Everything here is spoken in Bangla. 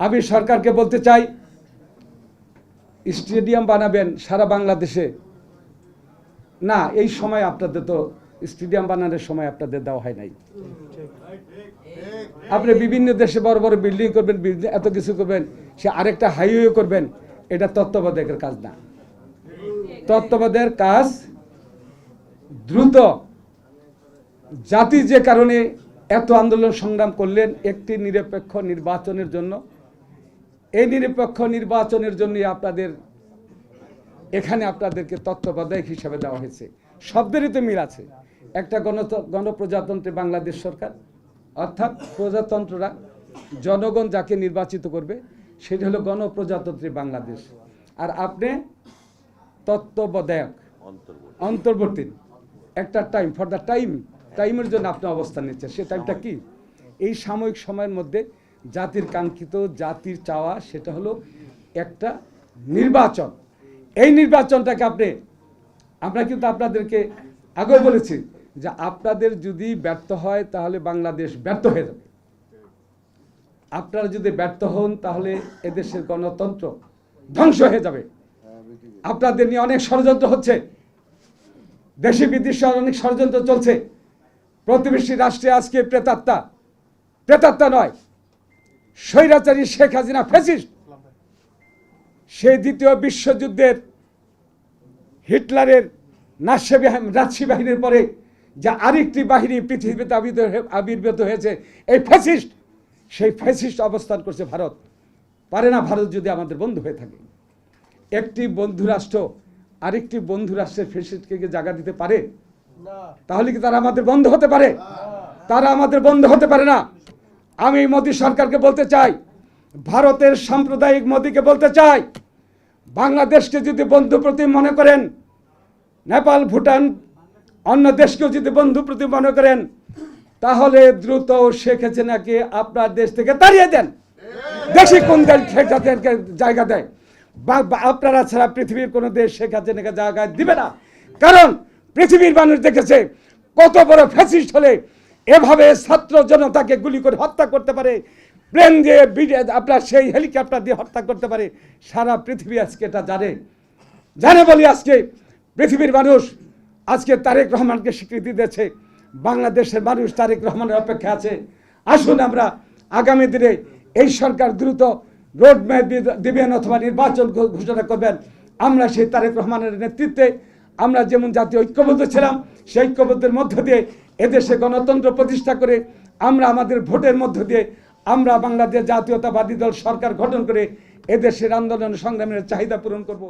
আমি সরকারকে বলতে চাই, স্টেডিয়াম বানাবেন সারা বাংলাদেশে। না, এই সময় আপনাদের তো স্টেডিয়াম বানানোর সময় আপনাদের দেওয়া হয় নাই। আপনি বিভিন্ন দেশে বড় বড় বিল্ডিং করবেন এত কিছু করবেন, সে আরেকটা হাইওয়ে করবেন, এটা তত্ত্বাবধায়কের কাজ না। তত্ত্বাবধায়কের কাজ দ্রুত। জাতি যে কারণে এত আন্দোলন সংগ্রাম করলেন, একটি নিরপেক্ষ নির্বাচনের জন্য এই নিরপেক্ষ নির্বাচনের জন্যই আপনাদের এখানে আপনাদেরকে তত্ত্বাবধায়ক হিসাবে দেওয়া হয়েছে। শব্দেরই তো মিল আছে। একটা গণ গণপ্রজাতন্ত্রে বাংলাদেশ সরকার অর্থাৎ প্রজাতন্ত্ররা জনগণ যাকে নির্বাচিত করবে সেটা হলো গণপ্রজাতন্ত্রী বাংলাদেশ। আর আপনি তত্ত্বাবধায়ক অন্তর্বর্তী। একটা টাইম ফর দ্য টাইম টাইমের জন্য আপনি অবস্থান নিচ্ছেন। সে টাইমটা কি? এই সাময়িক সময়ের মধ্যে জাতির কাঙ্ক্ষিত জাতির চাওয়া, সেটা হলো একটা নির্বাচন। এই নির্বাচনটাকে আপনি, আমরা কিন্তু আপনাদেরকে আগেও বলেছি যে আপনাদের যদি ব্যর্থ হয়, তাহলে বাংলাদেশ ব্যর্থ হয়ে যাবে। আপনারা যদি ব্যর্থ হন, তাহলে এদেশের গণতন্ত্র ধ্বংস হয়ে যাবে। আপনাদের নিয়ে অনেক ষড়যন্ত্র হচ্ছে। দেশি বিদেশে অনেক ষড়যন্ত্র চলছে। প্রতিবেশী রাষ্ট্রে আজকে প্রেতাত্মা। প্রেতাত্মা নয় স্বৈরাচারী শেখ হাসিনা ফেসিস্ট সেই দ্বিতীয় বিশ্বযুদ্ধের হিটলারের নাসি বাহিনীর পরে যে আরেকটি বাহিনী পৃথিবীতে আবির্ভূত আবির্ভূত হয়েছে এই ফ্যাসিস্ট। সেই ফ্যাসিস্ট অবস্থান করছে ভারত। পারে না ভারত যদি আমাদের বন্ধু হয়ে থাকে। একটি বন্ধু রাষ্ট্র আরেকটি বন্ধু রাষ্ট্রের ফ্যাসিস্টকে কি জায়গা দিতে পারে? তাহলে কি তারা আমাদের বন্ধ হতে পারে? তারা আমাদের বন্ধ হতে পারে না। আমি মোদী সরকারকে বলতে চাই, ভারতের সাম্প্রদায়িক মোদীকে বলতে চাই, বাংলাদেশকে যদি বন্ধু প্রতি মনে করেন, নেপাল, ভুটান, অন্য দেশকেও যদি বন্ধু প্রতি মনে করেন, তাহলে দ্রুত শেখ হাসিনাকে আপনার দেশ থেকে তাড়িয়ে দেন। দেশি কোন দেশ জায়গা দেয়। বা- আপনারা ছাড়া পৃথিবীর কোনো দেশ শেখ হাসিনাকে জায়গা দিবে না। কারণ পৃথিবীর মানুষ দেখেছে, কত বড় ফ্যাসিস্ট হলে এভাবে ছাত্র জনতাকে গুলি করে হত্যা করতে পারে। প্লেন দিয়ে আপনার সেই হেলিকপ্টার দিয়ে হত্যা করতে পারে। সারা পৃথিবী আজকে এটা জানে। জানে বলি আজকে পৃথিবীর মানুষ আজকে তারেক রহমানকে স্বীকৃতি দিয়েছে। বাংলাদেশের মানুষ তারেক রহমানের অপেক্ষা আছে। আসুন আমরা আগামী দিনে এই সরকার দ্রুত রোড ম্যাপ দিবেন অথবা নির্বাচন ঘোষণা করবেন। আমরা সেই তারেক রহমানের নেতৃত্বে আমরা যেমন জাতীয় ঐক্যবদ্ধ ছিলাম, সেই ঐক্যবদ্ধের মধ্য দিয়ে এদেশে গণতন্ত্র প্রতিষ্ঠা করে আমরা আমাদের ভোটের মধ্য দিয়ে আমরা বাংলাদেশ জাতীয়তাবাদী দল সরকার গঠন করে এদেশের আন্দোলন সংগ্রামের চাহিদা পূরণ করব।